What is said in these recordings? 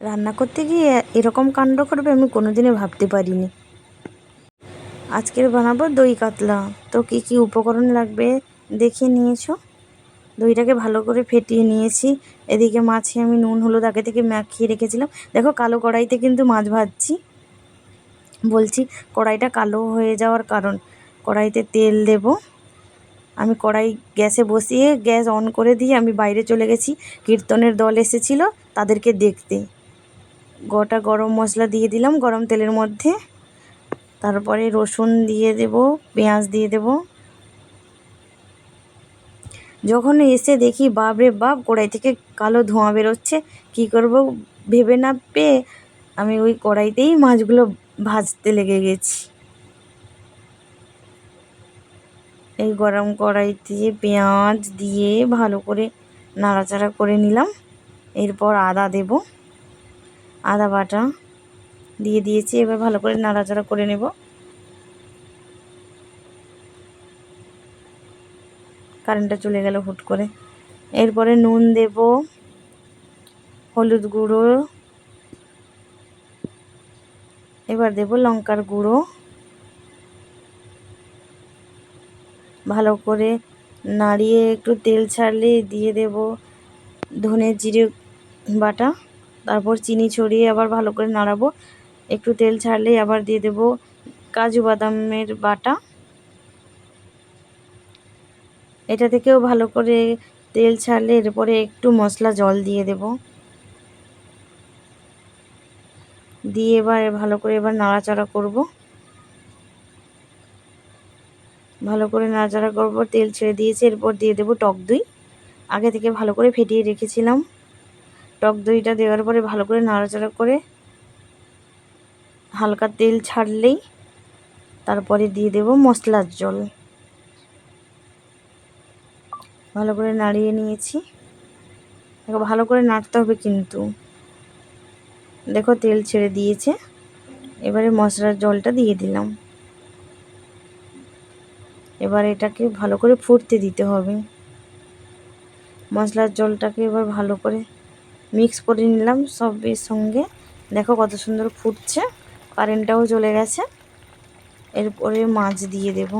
রান্না করতে গিয়ে এরকম কাণ্ড করবে আমি কোনোদিনও ভাবতে পারিনি। আজকের বানাবো দই কাতলা। তো কী কী উপকরণ লাগবে দেখে নিয়েছো? দইটাকে ভালো করে ফেটিয়ে নিয়েছি। এদিকে মাছে আমি নুন, হলুদ আগে থেকে মাখিয়ে রেখেছিলাম। দেখো কালো কড়াইতে কিন্তু মাছ ভাজছি। বলছি কড়াইটা কালো হয়ে যাওয়ার কারণ। কড়াইতে তেল দেব। আমি কড়াই গ্যাসে বসিয়ে গ্যাস অন করে দিয়ে আমি বাইরে চলে গেছি। কীর্তনের দল এসেছিল তাদেরকে দেখতে। গোটা গরম মশলা দিয়ে দিলাম, গরম তেলের মধ্যে। তারপরে রসুন দিয়ে দেব, পেঁয়াজ দিয়ে দেব। যখন এসে দেখি, বাপরে বাপ, কড়াই থেকে কালো ধোঁয়া বেরোচ্ছে, কী করব ভেবে না পেয়ে আমি ওই কড়াইতেই মাছগুলো ভাজতে লেগে গেছি। এই গরম কড়াই দিয়ে পেঁয়াজ দিয়ে ভালো করে নাড়াচাড়া করে নিলাম, এরপর আদা দেব। আদা বাটা দিয়ে দিয়েছি, এবার ভালো করে নাড়াচাড়া করে নেব। কারেন্টটা চলে গেল হুট করে। এরপরে নুন দেব, হলুদ গুঁড়ো, এবার দেব লঙ্কার গুঁড়ো। ভালো করে নাড়িয়ে একটু তেল ছাড়লে দিয়ে দেব ধনে জিরে বাটা। তারপর চিনি ছড়িয়ে আবার ভালো করে নাড়াবো। একটু তেল ছাড়লেই আবার দিয়ে দেব কাজু বাদামের বাটা। এটা থেকেও ভালো করে তেল ছাড়লে এরপরে একটু মশলা জল দিয়ে দেব। দিয়ে এবার ভালো করে এবার নাড়াচাড়া করব। ভালো করে নাড়াচাড়া করব, তেল ছেড়ে দিয়েছি, এরপর দিয়ে দেব টক দই। আগে থেকে ভালো করে ফেটিয়ে রেখেছিলাম। টক দইটা দেওয়ার পরে ভালো করে নাড়াচাড়া করে হালকা তেল ছাড়লেই তারপরে দিয়ে দেব মশলার জল। ভালো করে নাড়িয়ে নিয়েছি। ভালো করে নাড়তে হবে কিন্তু। দেখো, তেল ছেড়ে দিয়েছে। এবারে মশলার জলটা দিয়ে দিলাম। এবার এটাকে ভালো করে ফুটতে দিতে হবে। মশলার জলটাকে এবার ভালো করে মিক্স করে নিলাম সবের সঙ্গে। দেখো কত সুন্দর ফুটছে কারেন্টটাও চলে গেছে। এরপরে মাছ দিয়ে দেব।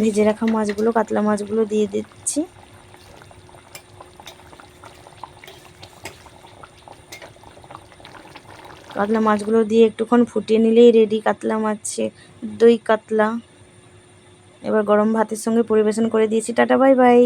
ভেজে রাখা মাছগুলো, কাতলা মাছগুলো দিয়ে দিচ্ছি। কাতলা মাছগুলো দিয়ে একটুক্ষণ ফুটিয়ে নিলেই রেডি কাতলা মাছে দই কাতলা। এবার গরম ভাতের সঙ্গে পরিবেশন করে দিয়েছি। Tata, bye bye.